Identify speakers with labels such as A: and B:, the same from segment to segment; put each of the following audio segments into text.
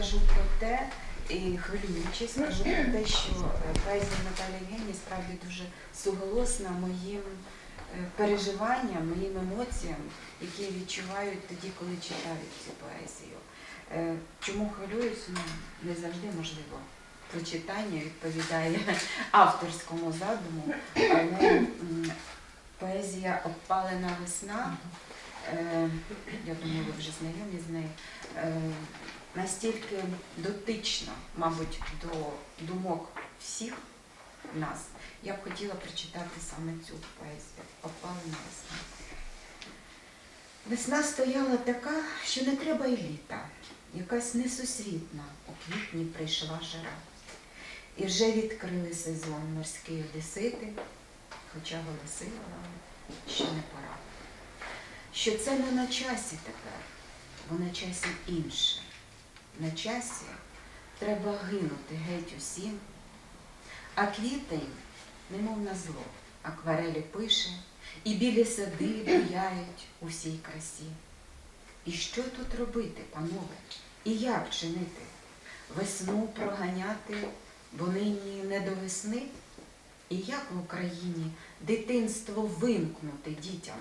A: скажу про те, і хвилюючись, скажу про те, що е, поезія Наталії Євгенії справді дуже суголосна моїм е, переживанням, моїм емоціям, які я відчуваю тоді, коли читаю цю поезію. Е, Чому хвилююсь? Ну, не завжди можливо. Прочитання відповідає авторському задуму, але поезія Обпалена весна. Я думаю, ви вже знайомі з нею, настільки дотична, мабуть, до думок всіх нас. Я б хотіла прочитати саме цю поезію Опалена весна. Весна стояла така, що не треба й літа. Якась несусвітна у квітні прийшла жара. І вже відкрили сезон морські одесити, хоча голосила що не пора що це не на часі тепер, бо на часі інше. На часі треба гинути геть усім, а квітень, немов на зло, акварелі пише, і білі сади буяють у всій красі. І що тут робити, панове? І як чинити? Весну проганяти, бо нині не до весни? І як в Україні дитинство вимкнути дітям?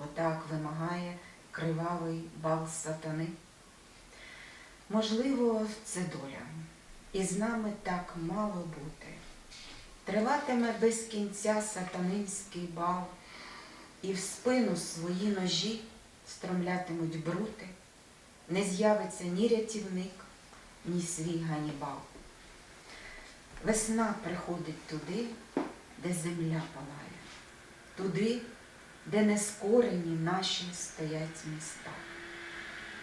A: бо так вимагає кривавий бал сатани. Можливо, це доля, і з нами так мало бути. Триватиме без кінця сатанинський бал, і в спину свої ножі стромлятимуть брути, не з'явиться ні рятівник, ні свій ганібал. Весна приходить туди, де земля палає, туди, де нескорені наші стоять міста.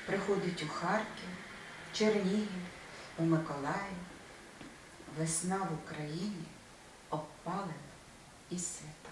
A: Приходить у Харків, Чернігів, у Миколаїв, весна в Україні опалена і свята.